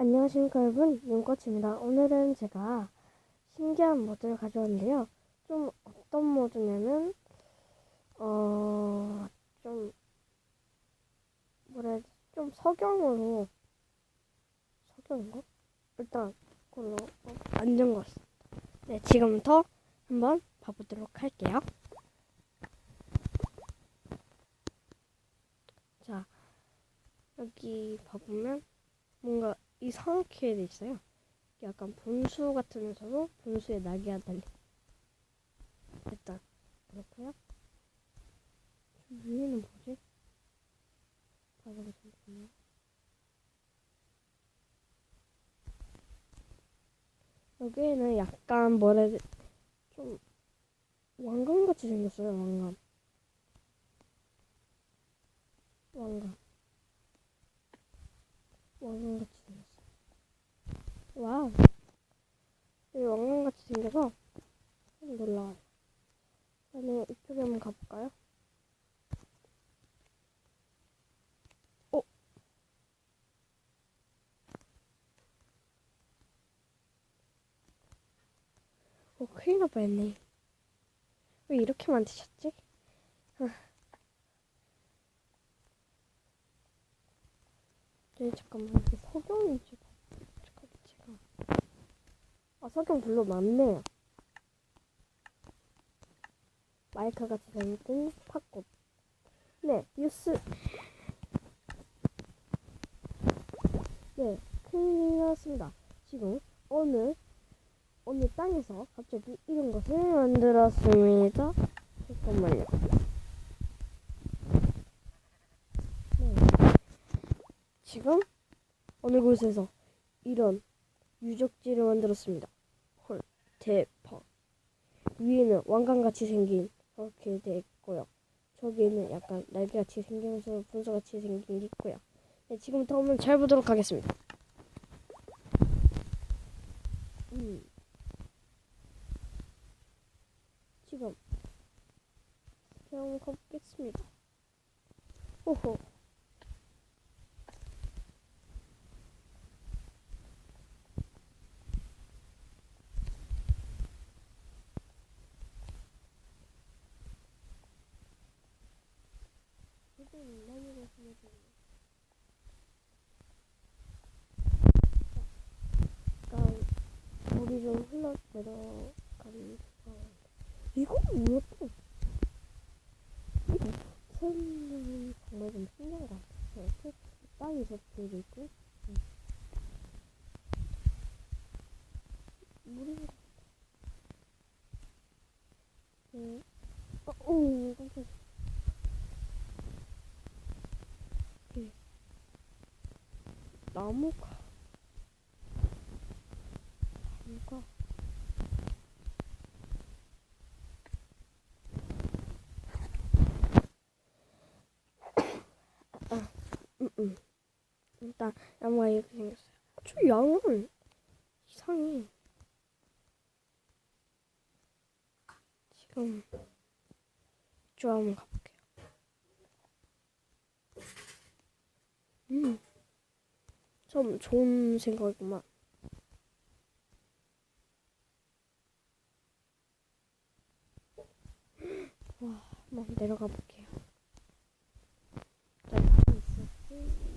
안녕하십니까 여러분. 윤꽃입니다. 오늘은 제가 신기한 모드를 가져왔는데요. 좀 어떤 모드냐면 어 좀 뭐라 해야 되지? 좀 석영으로 석영인가? 일단 그걸로 어, 만든 것 같습니다 네 지금부터 한번 봐보도록 할게요. 자 여기 봐보면 뭔가 이상하게 돼 있어요. 약간 분수 같으면서도 분수의 날개가 달린. 일단 그렇고요. 저 위에는 뭐지? 바닥에 잠깐만요. 여기에는 약간 뭐라 해야 돼? 좀 왕관같이 생겼어요. 왕관. 왕관. 왕관같이 생겼어. 와우. 여기 왕관같이 생겨서 좀 놀라워요. 저는 이쪽에 한번 가볼까요? 어? 어, 큰일 날 뻔했네. 왜 이렇게 만드셨지? 네, 잠깐만. 이게 제가 아 석영 별로 많네요. 마이크 같이 생긴 팝꽃. 네, 뉴스. 네, 큰일 났습니다. 지금 어느 어느 땅에서 갑자기 이런 것을 만들었습니다. 잠깐만요. 네. 지금 어느 곳에서 이런 유적지를 만들었습니다. 헐, 대박. 위에는 왕관같이 생긴 그렇게 돼 있고요. 저기는 약간 날개같이 생기면서 분수같이 생긴 게 있고요. 네, 지금부터 한번 잘 보도록 하겠습니다. 음. 지금 그냥 가보겠습니다. 호호. 지금 나무가 심어져 약간 물이 좀 흘러 내려가는 상황인데 이건 뭐야 또? 이거 는 정말 좀 신기한 것 같아요. 이렇게 땅이 접히고 있고 음. 것 같아. 네. 어, 오, 깜짝이야. 이렇게 나무가 나무가 아, 음, 음. 일단 나무가 이렇게 생겼어요. 저 양은 이상해. 지금 이쪽 한번 가볼게요. 음, 좀 좋은 생각이구만. 와, 한번 내려가 볼게요. 자, 어디 있었지?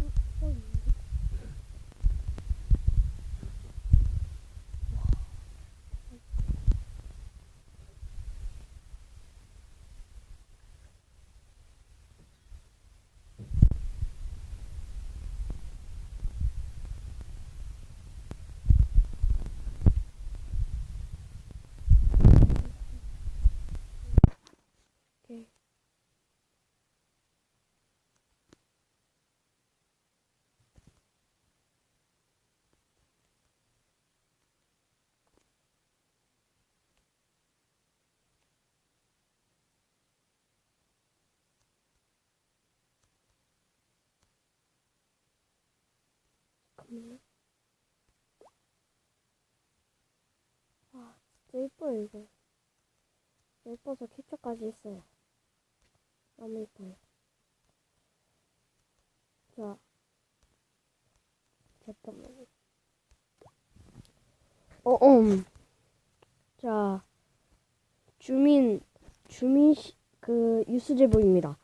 어, 어, 있는데? 오케이. 잠깐만요. 와, 진짜 이뻐요 이거 예뻐서 캡처까지 했어요 너무 이뻐요 자. 잠깐만요. 어, 음. 자. 주민 주민 시, 그 뉴스 제보입니다.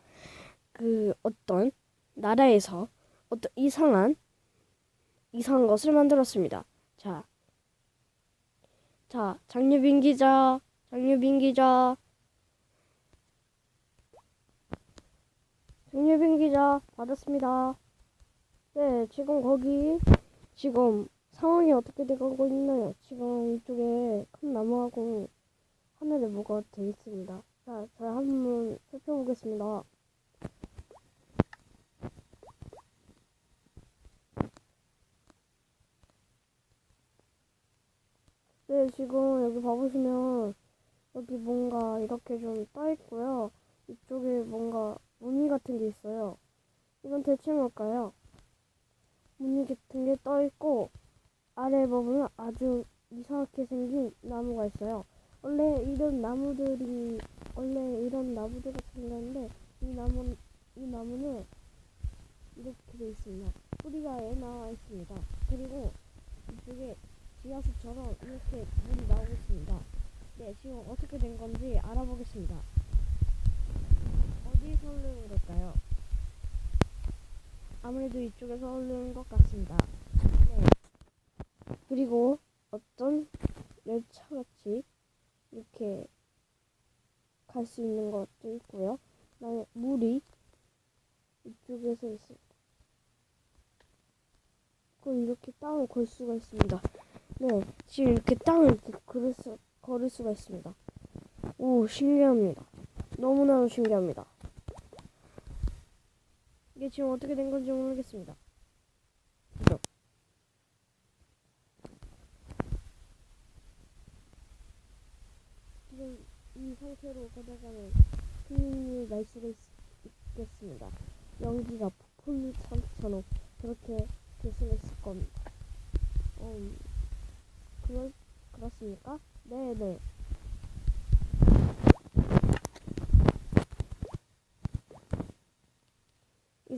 그 어떤 나라에서 어떤 이상한 이상한 것을 만들었습니다. 자. 자, 장유빈 기자, 장유빈 기자, 장유빈 기자 받았습니다. 네, 지금 거기 지금 상황이 어떻게 돼가고 있나요? 지금 이쪽에 큰 나무하고 하늘에 뭐가 돼 있습니다. 자, 자 한번 살펴보겠습니다. 네, 지금 여기 봐보시면 여기 뭔가 이렇게 좀 떠 있고요. 이쪽에 뭔가 무늬 같은 게 있어요. 이건 대체 뭘까요? 무늬 같은 게 떠 있고 아래 부분은 아주 이상하게 생긴 나무가 있어요. 원래 이런 나무들이 원래 이런 나무들이 생겼는데 이 나무 이 나무는 이렇게 돼 있습니다. 뿌리가 에 나와 있습니다. 그리고 이쪽에 지하수처럼 이렇게 물이 나오고 있습니다. 네, 지금 어떻게 된 건지 알아보겠습니다. 어디서 흐르는 걸까요? 아무래도 이쪽에서 흐르는 것 같습니다. 네. 그리고 어떤 열차같이 이렇게 갈 수 있는 것도 있고요. 그다음에 물이 이쪽에서 있습니다. 그리고 이렇게 땅을 걸 수가 있습니다. 네, 지금 이렇게 땅을 걸을, 수, 걸을 수가 있습니다. 오, 신기합니다. 너무나도 신기합니다. 이게 지금 어떻게 된 건지 모르겠습니다. 그죠? 지금 이 상태로 가다가는 큰일이 날 수가 있, 있겠습니다. 연기가 폭풍 상처럼 그렇게 있을 겁니다. 음, 그렇, 그렇습니까? 네네.